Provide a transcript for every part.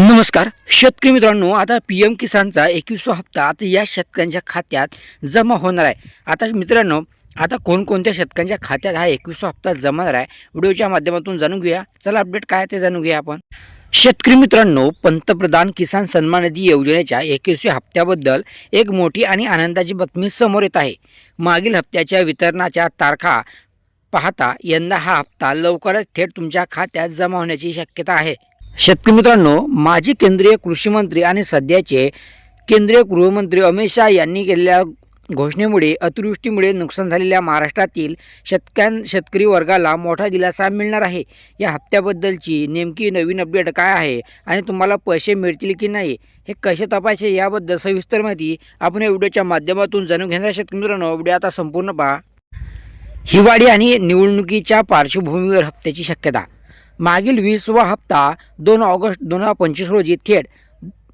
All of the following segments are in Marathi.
नमस्कार शेतकरी मित्रांनो आता पी एम किसानचा एकवीसवा हप्ता आता या शेतकऱ्यांच्या खात्यात जमा होणार आहे. आता मित्रांनो आता कोणकोणत्या शेतकऱ्यांच्या खात्यात हा एकवीसवा हप्ता जमा आहे व्हिडिओच्या माध्यमातून जाणून घेऊया. चला अपडेट काय आहे ते जाणून घेऊया आपण. शेतकरी मित्रांनो पंतप्रधान किसान सन्मान निधी योजनेच्या एकवीसव्या हप्त्याबद्दल एक मोठी आणि आनंदाची बातमी समोर येत आहे. मागील हप्त्याच्या वितरणाच्या तारखा पाहता यंदा हा हप्ता लवकरच थेट तुमच्या खात्यात जमा होण्याची शक्यता आहे. शेतकरी मित्रांनो माजी केंद्रीय कृषी मंत्री आणि सध्याचे केंद्रीय गृहमंत्री अमित शहा यांनी केलेल्या घोषणेमुळे अतिवृष्टीमुळे नुकसान झालेल्या महाराष्ट्रातील शेतकऱ्यां शेतकरी वर्गाला मोठा दिलासा मिळणार आहे. या हप्त्याबद्दलची नेमकी नवीन अपडेट काय आहे आणि तुम्हाला पैसे मिळतील की नाही हे कसे तपासायचे याबद्दल सविस्तर माहिती आपण या व्हिडिओच्या माध्यमातून जाणून घेणाऱ्या शेतकरी मित्रांनो व्हिडिओ आता संपूर्ण पहा. हिवाळी आणि निवडणुकीच्या पार्श्वभूमीवर हप्त्याची शक्यता मागील वीसवा हप्ता दोन ऑगस्ट दोन हजार पंचवीस रोजी थेट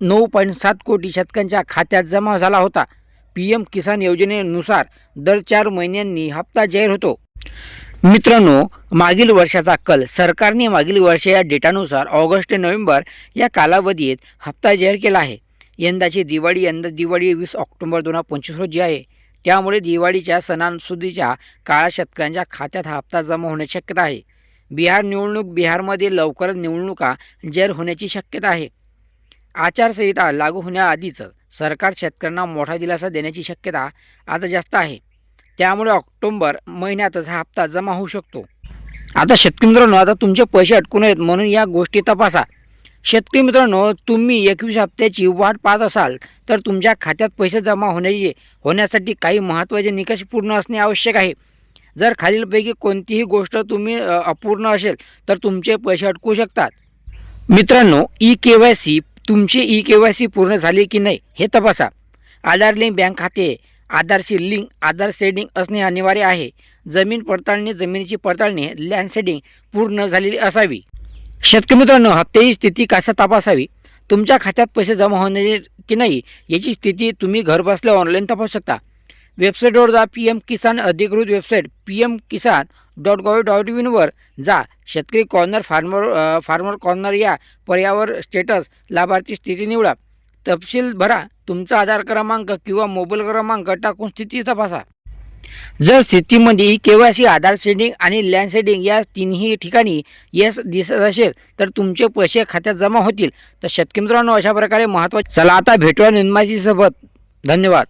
नऊ पॉईंट सात कोटी शेतकऱ्यांच्या खात्यात जमा झाला होता. पी एम किसान योजनेनुसार दर चार महिन्यांनी हप्ता जाहीर होतो. मित्रांनो मागील वर्षाचा कल सरकारने मागील वर्ष या डेटानुसार ऑगस्ट ते नोव्हेंबर या कालावधीत हप्ता जाहीर केला आहे. यंदाची दिवाळी यंदा दिवाळी वीस ऑक्टोबर दोन हजार पंचवीस रोजी आहे. त्यामुळे दिवाळीच्या सणांसुदीच्या काळात शेतकऱ्यांच्या खात्यात हा हप्ता जमा होण्याची शक्यता आहे. बिहार निवडणूक बिहारमध्ये लवकरच निवडणुका जाहीर होण्याची शक्यता आहे. आचारसंहिता लागू होण्याआधीच सरकार शेतकऱ्यांना मोठा दिलासा देण्याची शक्यता आता जास्त आहे. त्यामुळे ऑक्टोबर महिन्यातच हा हप्ता जमा होऊ शकतो. आता शेतकरी मित्रांनो आता तुमचे पैसे अटकून नयेत म्हणून या गोष्टी तपासा. शेतकरी मित्रांनो तुम्ही एकवीस हप्त्याची वाट पाहत असाल तर तुमच्या खात्यात पैसे जमा होण्याची होण्यासाठी काही महत्त्वाचे निकष पूर्ण असणे आवश्यक आहे. जर खालीलपैकी कोणतीही गोष्ट तुम्ही अपूर्ण असेल तर तुमचे पैसे अटकू शकतात. मित्रांनो ई के वाय सी तुमची ई के वाय सी पूर्ण झाली की नाही हे तपासा. आधार लिंक बँक खाते आधारशी लिंक आधार सेडिंग असणे अनिवार्य आहे. जमीन पडताळणी जमिनीची पडताळणी लँड सेडिंग पूर्ण झालेली असावी. शेतकरी मित्रांनो हप्त्याची स्थिती कशा तपासावी? तुमच्या खात्यात पैसे जमा होणे की नाही याची स्थिती तुम्ही घरबसल्या ऑनलाईन तपासू शकता. वेबसाईटवर जा पी एम किसान अधिकृत website P M Kisan dot gov dot इनवर जा. शेतकरी कॉर्नर फार्मर फार्मर कॉर्नर या पर्यावर स्टेटस लाभार्थी स्थिती निवडा. तपशील भरा. तुमचा आधार क्रमांक किंवा मोबाईल क्रमांक टाकून स्थिती तपासा. जर स्थितीमध्ये के वाय सी आधार सेडिंग आणि लँड सेडिंग या तिन्ही ठिकाणी येस दिसत असेल तर तुमचे पैसे खात्यात जमा होतील. तर शेतकरी मित्रांनो अशा प्रकारे महत्त्वाचे चला आता भेटूया निर्माची सोबत धन्यवाद.